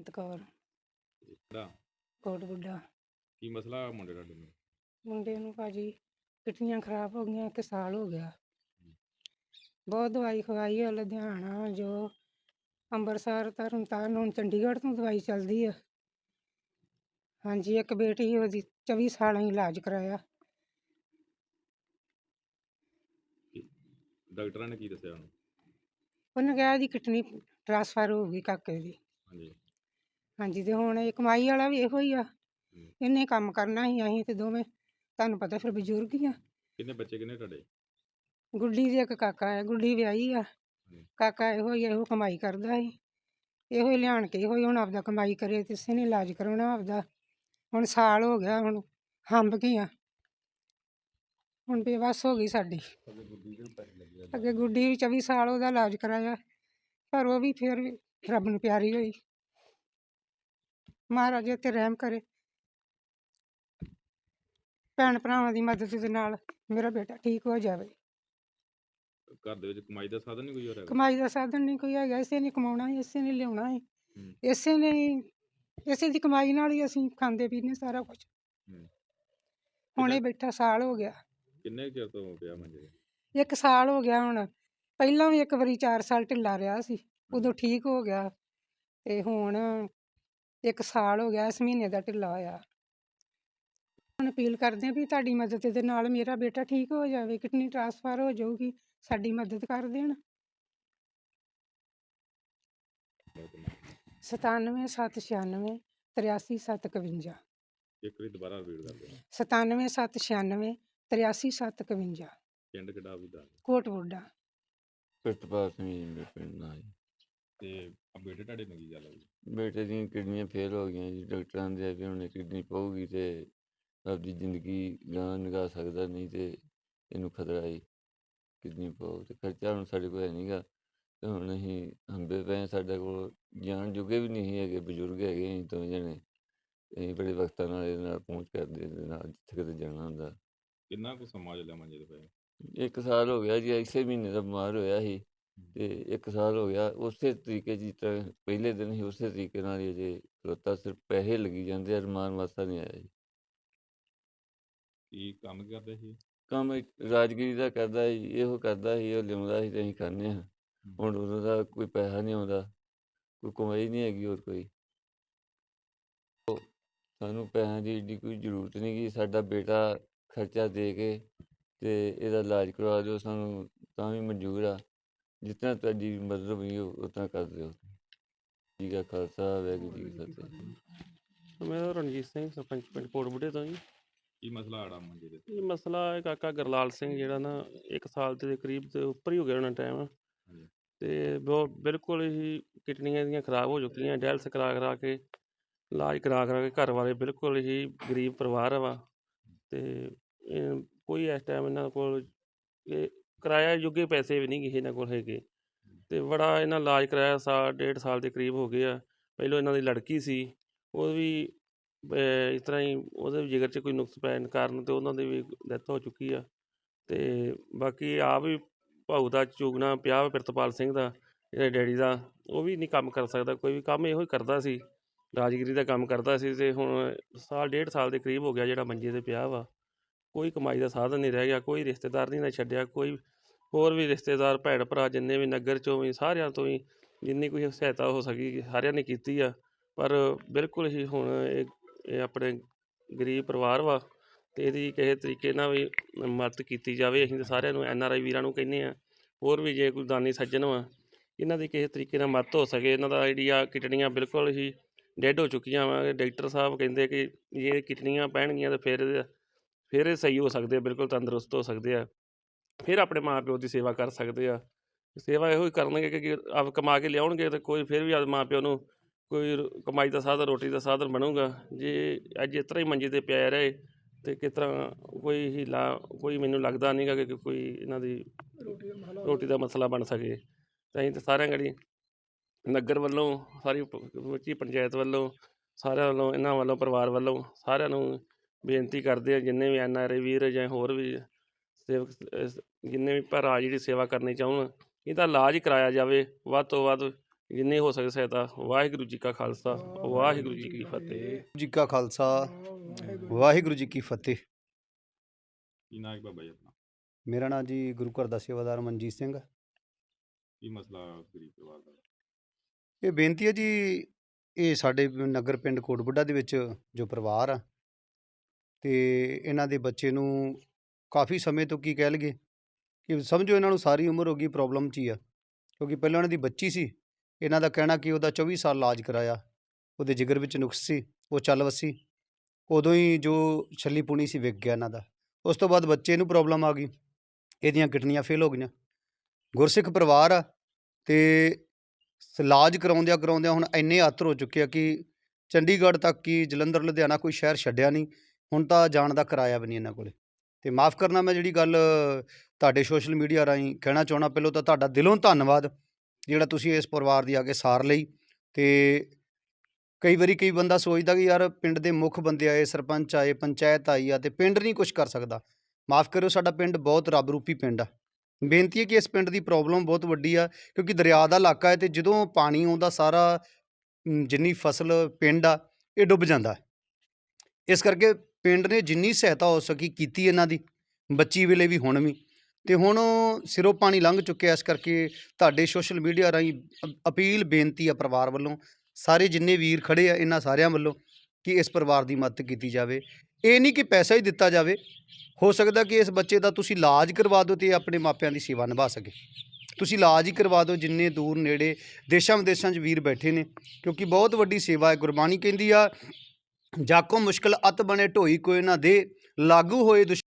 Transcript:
ਅੰਤ ਕੌਰ ਦਾ ਕੋਟ ਬੁੱਢਾ ਕੀ ਮਸਲਾ ਆ ਮੁੰਡੇ ਨੂੰ ਮੁੰਡੇ ਨੂੰ ਭਾਜੀ ਕਿਡਨੀਆਂ ਖਰਾਬ ਹੋ ਗਈਆਂ ਇੱਕ ਸਾਲ ਹੋ ਗਿਆ। ਬਹੁਤ ਦਵਾਈ ਖਵਾਈ ਹੈ ਲੁਧਿਆਣਾ ਜੋ ਅੰਮ੍ਰਿਤਸਰ ਤਰਨ ਤਾਰਨ ਹੁਣ ਚੰਡੀਗੜ੍ਹ ਤੋਂ ਦਵਾਈ ਚੱਲਦੀ ਆ। ਹਾਂਜੀ ਇੱਕ ਬੇਟੀ ਉਹਦੀ 24 ਸਾਲਾਂ ਹੀ ਇਲਾਜ ਕਰਾਇਆ। ਡਾਕਟਰਾਂ ਨੇ ਕੀ ਦੱਸਿਆ ਉਹਨੂੰ? ਉਹਨੇ ਕਿਹਾ ਇਹਦੀ ਕਿਡਨੀ ਟ੍ਰਾਂਸਫਰ ਹੋ ਗਈ ਕਾਕੇ ਦੀ। ਹਾਂਜੀ। ਹਾਂਜੀ ਤੇ ਹੁਣ ਇਹ ਕਮਾਈ ਵਾਲਾ ਵੀ ਇਹੋ ਹੀ ਆ। ਇਹਨੇ ਕੰਮ ਕਰਨਾ ਹੀ ਅਸੀਂ ਤੇ ਦੋਵੇਂ। ਤੁਹਾਨੂੰ ਪਤਾ ਫਿਰ ਬਜ਼ੁਰਗ ਹੀ ਆ। ਕਿੰਨੇ ਬੱਚੇ ਕਿੰਨੇ ਤੁਹਾਡੇ? ਗੁੱਡੀ ਦੇ ਇੱਕ ਕਾਕਾ ਹੈ ਗੁੱਡੀ ਵਿਆਹੀ ਆ। ਕਾਕਾ ਇਹੋ ਹੀ ਇਹੋ ਕਮਾਈ ਕਰਦਾ ਸੀ। ਇਹੋ ਹੀ ਲਿਆਣ ਕੇ ਇਹੋ ਹੀ ਹੁਣ ਆਪਦਾ ਕਮਾਈ ਕਰੇ ਤੇ ਇਸੇ ਨੇ ਇਲਾਜ ਕਰਾਉਣਾ ਆਪਦਾ। ਹੁਣ ਸਾਲ ਹੋ ਗਿਆ ਹੁਣ ਹੰਬ ਗਈਆਂ ਹੁਣ ਬੇਵੱਸ ਹੋ ਗਈ ਸਾਡੀ। ਅੱਗੇ ਗੁੱਡੀ ਵੀ 24 ਸਾਲ ਉਹਦਾ ਇਲਾਜ ਕਰਾਇਆ ਪਰ ਉਹ ਵੀ ਫਿਰ ਵੀ ਰੱਬ ਨੂੰ ਪਿਆਰੀ ਹੋਈ। ਮਹਾਰਾਜ ਇਹ ਤੇ ਰਹਿਮ ਕਰੇ। ਭੈਣ ਭਰਾਵਾਂ ਦੀ ਮਦਦ ਦੇ ਨਾਲ ਮੇਰਾ ਬੇਟਾ ਠੀਕ ਹੋ ਜਾਵੇ। ਘਰ ਦੇ ਵਿੱਚ ਕਮਾਈ ਦਾ ਸਾਧਨ ਨਹੀਂ ਕੋਈ ਹੋਰ ਹੈਗਾ? ਕਮਾਈ ਦਾ ਸਾਧਨ ਨਹੀਂ ਕੋਈ ਹੈਗਾ ਇਸੇ ਨੇ ਕਮਾਉਣਾ ਹੈ ਇਸੇ ਨੇ ਲਿਆਉਣਾ ਹੈ ਹੂੰ। ਇਸੇ ਨੇ ਇਸੇ ਦੀ ਕਮਾਈ ਨਾਲ ਹੀ ਅਸੀਂ ਖਾਂਦੇ ਪੀਂਦੇ ਸਾਰਾ ਕੁਝ ਹੂੰ। ਹੁਣੇ ਬੈਠਾ ਸਾਲ ਹੋ ਗਿਆ। ਕਿੰਨੇ ਕੁ ਚਿਰ ਤੋਂ ਪਿਆ ਮੰਜੇ ਤੇ? ਇੱਕ ਸਾਲ ਹੋ ਗਿਆ ਹੁਣ। ਪਹਿਲਾਂ ਵੀ ਇੱਕ ਵਾਰੀ 4 ਸਾਲ ਢਿੱਲਾ ਰਿਹਾ ਸੀ। ਉਦੋਂ ਠੀਕ ਹੋ ਗਿਆ। ਤੇ ਹੁਣ ਇੱਕ ਸਾਲ ਹੋ ਗਿਆ ਇਸ ਮਹੀਨੇ ਦਾ ਢਿੱਲਾ ਹੋਇਆ। ਹੁਣ ਅਪੀਲ ਕਰਦੇ ਹਾਂ ਵੀ ਤੁਹਾਡੀ ਮਦਦ ਦੇ ਨਾਲ ਮੇਰਾ ਬੇਟਾ ਠੀਕ ਹੋ ਜਾਵੇ ਕਿਡਨੀ ਟ੍ਰਾਂਸਫਰ ਹੋ ਜਾਊਗੀ ਸਾਡੀ ਮਦਦ ਕਰ ਦੇਣ। ਸਤਾਨਵੇਂ ਸੱਤ ਛਿਆਨਵੇਂ ਤਰਿਆਸੀ ਸੱਤ ਇਕਵੰਜਾ। ਇੱਕ ਵਾਰੀ ਦੁਬਾਰਾ ਰਿਪੀਟ ਕਰ ਦਿਓ। ਪਿੰਡ ਕਿਹੜਾ ਵੀ ਮੇਰੇ ਪਿੰਡ ਦਾ ਜੀ ਤੇ ਆ ਬੇਟੇ ਤੁਹਾਡੇ ਨਾਲ ਕੀ ਗੱਲ ਹੋਈ? ਬੇਟੇ ਦੀਆਂ ਕਿਡਨੀਆਂ ਫੇਲ ਹੋ ਗਈਆਂ ਜੀ ਡਾਕਟਰਾਂ ਦੇ ਵੀ ਹੁਣ ਕਿਡਨੀ ਪਊਗੀ ਤੇ ਆਪਦੀ ਜ਼ਿੰਦਗੀ ਗਾਂ ਨਿਕਾ ਸਕਦਾ ਨਹੀਂ ਤੇ ਇਹਨੂੰ ਖਤਰਾ ਹੈ ਕਿਡਨੀ ਪਾਉ ਤੇ ਖਰਚਾ ਹੁਣ ਸਾਡੇ ਕੋਲ ਹੈ ਨਹੀਂਗਾ ਤੇ ਹੁਣ ਅਸੀਂ ਹੰਬੇ ਪਏ ਹਾਂ, ਸਾਡੇ ਕੋਲ ਜਾਣ ਜੋਗੇ ਵੀ ਨਹੀਂ ਹੈਗੇ ਬਜ਼ੁਰਗ ਹੈਗੇ ਅਸੀਂ ਦੋਵੇਂ ਜਣੇ। ਅਸੀਂ ਬੜੇ ਵਕਤਾਂ ਨਾਲ ਇਹਦੇ ਨਾਲ ਪਹੁੰਚ ਕਰਦੇ ਇਹਦੇ ਨਾਲ ਜਿੱਥੇ ਕਿਤੇ ਜਾਣਾ ਹੁੰਦਾ। ਕਿੰਨਾ ਕੁ ਸਮਾਂ ਚੱਲਿਆ ਮੰਜੇ ਤੇ ਪਏ ਇੱਕ ਸਾਲ ਹੋ ਗਿਆ ਜੀ ਇਸੇ ਮਹੀਨੇ ਦਾ ਬਿਮਾਰ ਹੋਇਆ ਸੀ। ਤੇ ਇੱਕ ਸਾਲ ਹੋ ਗਿਆ ਉਸੇ ਤਰੀਕੇ ਜਿਸ ਤਰ੍ਹਾਂ ਪਹਿਲੇ ਦਿਨ ਹੀ ਉਸੇ ਤਰੀਕੇ ਨਾਲ ਹੀ ਜੇ ਖਲੋਤਾ ਸਿਰਫ ਪੈਸੇ ਲੱਗੀ ਜਾਂਦੇ ਆ ਰਮਾਨ ਵਾਸਤਾ ਨਹੀਂ ਆਇਆ ਜੀ। ਕੀ ਕੰਮ ਕੀ ਕਰਦੇ ਸੀ ਕੰਮ ਇੱਕ ਰਾਜਗੀਰੀ ਦਾ ਕਰਦਾ ਸੀ ਇਹੋ ਕਰਦਾ ਸੀ ਉਹ ਲਿਆਉਂਦਾ ਸੀ ਤੇ ਅਸੀਂ ਕਰਨੇ ਹਾਂ। ਹੁਣ ਉਹਨਾਂ ਦਾ ਕੋਈ ਪੈਸਾ ਨਹੀਂ ਆਉਂਦਾ ਕੋਈ ਕਮਾਈ ਨਹੀਂ ਹੈਗੀ ਹੋਰ ਕੋਈ। ਸਾਨੂੰ ਪੈਸਿਆਂ ਦੀ ਏਡੀ ਕੋਈ ਜ਼ਰੂਰਤ ਨਹੀਂ ਗੀ ਸਾਡਾ ਬੇਟਾ ਖਰਚਾ ਦੇ ਕੇ ਤੇ ਇਹਦਾ ਇਲਾਜ ਕਰਵਾ ਦਿਓ ਸਾਨੂੰ ਤਾਂ ਵੀ ਮਨਜ਼ੂਰ ਆ। ਤਰ੍ਹਾਂ ਤੁਹਾਡੀ ਮਦਦ ਹੋਈ ਉਸ ਤਰ੍ਹਾਂ ਕਰ ਦਿਓ। ਜੀ ਕਾ ਖਾਲਸਾ ਵਾਹਿਗੁਰੂ ਜੀ ਕੀ ਫਤਿਹ। ਮੈਂ ਰਣਜੀਤ ਸਿੰਘ ਸਰਪੰਚ ਪਿੰਡ ਕੋਟਬੁੱਢੇ ਤੋਂ ਜੀ। ਕੀ ਮਸਲਾ ਆੜਾ ਮੰਜੇ ਤੇ ਇਹ ਮਸਲਾ ਹੈ ਕਾਕਾ ਗਰਲਾਲ ਸਿੰਘ ਜਿਹੜਾ ਨਾ 1 ਸਾਲ ਦੇ ਕਰੀਬ ਤੇ ਉੱਪਰ ਹੀ ਹੋ ਗਿਆ ਉਹਨਾਂ ਟਾਈਮ। ਤੇ ਬਹੁਤ ਬਿਲਕੁਲ ਹੀ ਕਿਡਨੀਆਂ ਦੀਆਂ ਖਰਾਬ ਹੋ ਚੁੱਕੀਆਂ ਡਾਇਲਸ ਕਰਾ ਕਰਾ ਕੇ ਇਲਾਜ ਕਰਾ ਕਰਾ ਕੇ ਘਰ ਵਾਲੇ ਬਿਲਕੁਲ ਹੀ ਗਰੀਬ ਪਰਿਵਾਰ ਵਾ। ਤੇ ਕੋਈ ਇਸ ਟਾਈਮ ਇਹਨਾਂ ਕੋਲ ਇਹ ਕਿਰਾਇਆ ਜੋਗੇ ਪੈਸੇ ਵੀ ਨਹੀਂ ਗੇ ਇਹਨਾਂ ਕੋਲ ਹੈਗੇ। ਤੇ ਬੜਾ ਇਹਨਾਂ ਇਲਾਜ ਕਰਾਇਆ ਸਾਲ ਡੇਢ ਸਾਲ ਦੇ ਕਰੀਬ ਹੋ ਗਏ ਆ। ਪਹਿਲਾਂ ਇਹਨਾਂ ਦੀ ਲੜਕੀ ਸੀ, ਉਹ ਵੀ, ਅਹ, ਇਸ ਤਰ੍ਹਾਂ ਹੀ ਉਹਦੇ ਵੀ ਜਿਗਰ 'ਚ ਕੋਈ ਨੁਕਸ ਪੈਣ ਕਾਰਨ ਤੇ ਉਹਨਾਂ ਦੀ ਵੀ ਡੈਥ ਹੋ ਚੁੱਕੀ ਆ। ਤੇ ਬਾਕੀ ਆਪ ਵੀ ਭਾਊ ਦਾ ਚੁਗਣਾ ਪਿਆ ਵਾ ਪ੍ਰਿਤਪਾਲ ਸਿੰਘ ਦਾ, ਇਹਦੇ ਡੈਡੀ ਦਾ, ਉਹ ਵੀ ਨਹੀਂ ਕੰਮ ਕਰ ਸਕਦਾ, ਕੋਈ ਵੀ ਕੰਮ ਇਹੋ ਹੀ ਕਰਦਾ ਸੀ। ਰਾਜਗੀਰੀ ਦਾ ਕੰਮ ਕਰਦਾ ਸੀ ਤੇ ਹੁਣ ਸਾਲ, ਡੇਢ ਸਾਲ ਦੇ ਕਰੀਬ ਹੋ ਗਿਆ ਜਿਹੜਾ ਮੰਜੇ ਤੇ ਪਿਆ ਵਾ। ਕੋਈ ਕਮਾਈ ਦਾ ਸਾਧਨ ਨਹੀਂ ਰਹਿ ਗਿਆ, ਕੋਈ ਰਿਸ਼ਤੇਦਾਰ ਨਹੀਂ ਨਾ ਛੱਡਿਆ, ਕੋਈ ਹੋਰ ਵੀ ਰਿਸ਼ਤੇਦਾਰ, ਭੈਣ ਭਰਾ ਜਿੰਨੇ ਵੀ ਨਗਰ ਚੋਂ ਵੀ, ਸਾਰਿਆਂ ਤੋਂ ਵੀ ਜਿੰਨੀ ਕੋਈ ਸਹਾਇਤਾ ਹੋ ਸਕੀ, ਸਾਰਿਆਂ ਨੇ ਕੀਤੀ ਆ। ਪਰ ਬਿਲਕੁਲ ਹੀ ਹੁਣ ਇਹ ਇਹ ਆਪਣੇ ਗਰੀਬ ਪਰਿਵਾਰ ਵਾ ਤੇ ਇਹਦੀ ਕਿਸੇ ਤਰੀਕੇ ਨਾਲ ਵੀ ਮਦਦ ਕੀਤੀ ਜਾਵੇ, ਅਸੀਂ ਤਾਂ ਸਾਰਿਆਂ ਨੂੰ ਐਨ ਆਰ ਆਈ ਵੀਰਾਂ ਨੂੰ ਕਹਿੰਦੇ ਆ। ਹੋਰ ਵੀ ਜੇ ਕੋਈ ਦਾਨੀ ਸੱਜਣ ਵਾ, ਇਹਨਾਂ ਦੀ ਕਿਸੇ ਤਰੀਕੇ ਨਾਲ ਮਦਦ ਹੋ ਸਕੇ, ਇਹਨਾਂ ਦਾ ਜਿਹੜੀ ਆ ਕਿਡਨੀਆਂ ਬਿਲਕੁਲ ਹੀ ਡੈੱਡ ਹੋ ਚੁੱਕੀਆਂ ਵਾ, ਡਾਕਟਰ ਸਾਹਿਬ ਕਹਿੰਦੇ ਕਿ ਇਹ ਕਿਡਨੀਆਂ ਪੈਣਗੀਆਂ ਤਾਂ ਫਿਰ ਇਹਦੇ- ਫਿਰ ਇਹ ਸਹੀ ਹੋ ਸਕਦੇ ਆ ਬਿਲਕੁਲ ਤੰਦਰੁਸਤ ਹੋ ਸਕਦੇ ਆ। ਫਿਰ ਆਪਣੇ ਮਾਂ ਪਿਓ ਦੀ ਸੇਵਾ ਕਰ ਸਕਦੇ ਆ। ਸੇਵਾ ਇਹੋ ਹੀ ਕਰਨਗੇ ਕਿ ਆਪ ਕਮਾ ਕੇ ਲਿਆਉਣਗੇ ਤੇ ਕੋਈ ਫਿਰ ਵੀ ਆਪ ਮਾਂ ਪਿਓ ਨੂੰ ਕੋਈ ਕਮਾਈ ਦਾ ਸਾਧਨ ਰੋਟੀ ਦਾ ਸਾਧਨ ਬਣੂਗਾ। ਜੇ ਅੱਜ ਇਸ ਤਰ੍ਹਾਂ ਹੀ ਮੰਜੇ ਤੇ ਪਿਆ ਰਹੇ ਤੇ ਕਿਸ ਤਰ੍ਹਾਂ ਕੋਈ ਹੀਲਾ ਕੋਈ ਮੈਨੂੰ ਲੱਗਦਾ ਨਹੀਂਗਾ ਕਿ ਕੋਈ ਇਹਨਾਂ ਦੀ ਰੋਟੀ ਦਾ ਮਸਲਾ ਬਣ ਸਕੇ। ਤਾਂ ਅਸੀਂ ਤਾਂ ਸਾਰਿਆਂ ਗੜੀ ਨਗਰ ਵੱਲੋਂ ਸਾਰੀ ਪੰਚਾਇਤ ਵੱਲੋਂ ਸਾਰਿਆਂ ਵੱਲੋਂ ਇਹਨਾਂ ਵੱਲੋਂ ਪਰਿਵਾਰ ਵੱਲੋਂ ਸਾਰਿਆਂ ਨੂੰ ਬੇਨਤੀ ਕਰਦੇ ਆ ਜਿੰਨੇ ਵੀ ਐਨ ਆਰ ਆਈ ਵੀਰ ਜਾਂ ਹੋਰ ਵੀ ਸੇਵਕ ਜਿੰਨੇ ਵੀ ਭਰਾ ਜਿਹੜੀ ਸੇਵਾ ਕਰਨੀ ਚਾਹਣ ਇਹਦਾ ਇਲਾਜ ਕਰਾਇਆ ਜਾਵੇ। ਵੱਧ ਤੋਂ ਵੱਧ ਜਿੰਨੀ ਹੋ ਸਕੇ ਸਹਾਇਤਾ ਵਾਹਿਗੁਰੂ ਜੀ ਕਾ ਖਾਲਸਾ ਵਾਹਿਗੁਰੂ ਜੀ ਕੀ ਫਤਿਹ। ਜੀ ਕਾ ਖਾਲਸਾ ਵਾਹਿਗੁਰੂ ਜੀ ਕੀ ਫਤਿਹ। ਕੀ ਨਾਂ ਹੈ ਬਾਬਾ ਜੀ ਆਪਣਾ? ਮੇਰਾ ਨਾਮ ਜੀ ਗੁਰੂ ਘਰ ਦਾ ਸੇਵਾਦਾਰ ਮਨਜੀਤ ਸਿੰਘ ਕੀ ਮਸਲਾ ਗਰੀਬ ਪਰਿਵਾਰ ਦਾ? ਇਹ ਬੇਨਤੀ ਹੈ ਜੀ ਇਹ ਸਾਡੇ ਨਗਰ ਪਿੰਡ ਕੋਟਬੁੱਢਾ ਦੇ ਵਿੱਚ ਜੋ ਪਰਿਵਾਰ ਆ ਤੇ ਇਹਨਾਂ ਦੇ ਬੱਚੇ ਨੂੰ ਕਾਫੀ ਸਮੇਂ ਤੋਂ ਕੀ ਕਹਿ ਲਈਏ ਕਿ ਸਮਝੋ ਇਹਨਾਂ ਨੂੰ ਸਾਰੀ ਉਮਰ ਹੋ ਗਈ ਪ੍ਰੋਬਲਮ 'ਚ ਹੀ ਆ, ਕਿਉਂਕਿ ਪਹਿਲਾਂ ਉਹਨਾਂ ਦੀ ਬੱਚੀ ਸੀ, ਇਹਨਾਂ ਦਾ ਕਹਿਣਾ ਕਿ ਉਹਦਾ 24 ਸਾਲ ਇਲਾਜ ਕਰਾਇਆ, ਉਹਦੇ ਜਿਗਰ ਵਿੱਚ ਨੁਕਸ ਸੀ, ਉਹ ਚੱਲ ਵਸੀ, ਉਦੋਂ ਹੀ ਜੋ ਛੱਲੀ ਪੁਣੀ ਸੀ ਵਿਕ ਗਿਆ ਇਹਨਾਂ ਦਾ, ਉਸ ਤੋਂ ਬਾਅਦ ਬੱਚੇ ਨੂੰ ਪ੍ਰੋਬਲਮ ਆ ਗਈ, ਇਹਦੀਆਂ ਕਿਡਨੀਆਂ ਫੇਲ ਹੋ ਗਈਆਂ, ਗੁਰਸਿੱਖ ਪਰਿਵਾਰ ਆ ਤੇ ਇਲਾਜ ਕਰਾਉਂਦਿਆਂ ਕਰਾਉਂਦਿਆਂ ਹੁਣ ਇੰਨੇ ਆਤਰ ਹੋ ਚੁੱਕੇ ਆ ਕਿ ਚੰਡੀਗੜ੍ਹ ਤੱਕ ਕੀ ਜਲੰਧਰ, ਲੁਧਿਆਣਾ ਕੋਈ ਸ਼ਹਿਰ ਛੱਡਿਆ ਨਹੀਂ ਹੁਣ ਤਾਂ ਜਾਣ ਦਾ ਕਿਰਾਇਆ ਵੀ ਨਹੀਂ ਇਹਨਾਂ ਕੋਲੇ। ਤੇ ਮਾਫ ਕਰਨਾ ਮੈਂ ਜਿਹੜੀ ਗੱਲ ਤੁਹਾਡੇ ਸੋਸ਼ਲ ਮੀਡੀਆ ਰਾਹੀਂ ਕਹਿਣਾ ਚਾਹਣਾ ਪਹਿਲਾਂ ਤਾਂ ਤੁਹਾਡਾ ਦਿਲੋਂ ਧੰਨਵਾਦ, ਜਿਹੜਾ ਤੁਸੀਂ ਇਸ ਪਰਿਵਾਰ ਦੀ ਆ ਕੇ ਸਾਰ ਲਈ। ਤੇ ਕਈ ਵਾਰੀ ਕਈ ਬੰਦਾ ਸੋਚਦਾ ਕਿ ਯਾਰ ਪਿੰਡ ਦੇ ਮੁੱਖ ਬੰਦੇ ਆਏ, ਸਰਪੰਚ ਆਏ, ਪੰਚਾਇਤ ਆਈ ਆ ਤੇ ਪਿੰਡ ਨਹੀਂ ਕੁਝ ਕਰ ਸਕਦਾ। ਮਾਫ ਕਰਿਓ, ਸਾਡਾ ਪਿੰਡ ਬਹੁਤ ਰੱਬ ਰੂਪੀ ਪਿੰਡ ਆ। ਬੇਨਤੀ ਹੈ ਕਿ ਇਸ ਪਿੰਡ ਦੀ ਪ੍ਰੋਬਲਮ ਬਹੁਤ ਵੱਡੀ ਆ, ਕਿਉਂਕਿ ਦਰਿਆ ਦਾ ਇਲਾਕਾ ਹੈ ਤੇ ਜਦੋਂ ਪਾਣੀ ਆਉਂਦਾ, ਸਾਰਾ ਜਿੰਨੀ ਫਸਲ ਪਿੰਡ ਆ, ਇਹ ਡੁੱਬ ਜਾਂਦਾ। ਇਸ ਕਰਕੇ ਪਿੰਡ ਨੇ ਜਿੰਨੀ ਸਹਾਇਤਾ ਹੋ ਸਕੀ ਕੀਤੀ ਇਹਨਾਂ ਦੀ, ਬੱਚੀ ਵੇਲੇ ਵੀ ਹੁਣ ਵੀ। ਤੇ ਹੁਣ ਸਿਰੋਂ ਪਾਣੀ ਲੰਘ ਚੁੱਕਿਆ ਇਸ ਕਰਕੇ ਤੁਹਾਡੇ ਸੋਸ਼ਲ ਮੀਡੀਆ ਰਾਹੀਂ ਅ- ਅਪੀਲ, ਬੇਨਤੀ ਆ ਪਰਿਵਾਰ ਵੱਲੋਂ, ਸਾਰੇ ਜਿੰਨੇ ਵੀਰ ਖੜੇ ਆ ਇਹਨਾਂ ਸਾਰਿਆਂ ਵੱਲੋਂ ਕਿ ਇਸ ਪਰਿਵਾਰ ਦੀ ਮਦਦ ਕੀਤੀ ਜਾਵੇ। ਇਹ ਨਹੀਂ ਕਿ ਪੈਸਾ ਹੀ ਦਿੱਤਾ ਜਾਵੇ, ਹੋ ਸਕਦਾ ਕਿ ਇਸ ਬੱਚੇ ਦਾ ਤੁਸੀਂ ਇਲਾਜ ਕਰਵਾ ਦਿਓ ਤੇ ਆਪਣੇ ਮਾਪਿਆਂ ਦੀ ਸੇਵਾ ਨਿਭਾ ਸਕੇ। ਤੁਸੀਂ ਇਲਾਜ ਹੀ ਕਰਵਾ ਦਿਓ, ਜਿੰਨੇ ਦੂਰ ਨੇੜੇ ਦੇਸ਼ਾਂ ਵਿਦੇਸ਼ਾਂ 'ਚ ਵੀਰ ਬੈਠੇ ਨੇ, ਕਿਉਂਕਿ ਬਹੁਤ ਵੱਡੀ ਸੇਵਾ ਹੈ, ਗੁਰਬਾਣੀ ਕਹਿੰਦੀ ਆ ਜਾਕੋ ਮੁਸ਼ਕਲ ਅਤ ਬਣੇ ਢੋਈ ਕੋਈ ਨਾ ਦੇ ਲਾਗੂ ਹੋਏ ਦੁਸ਼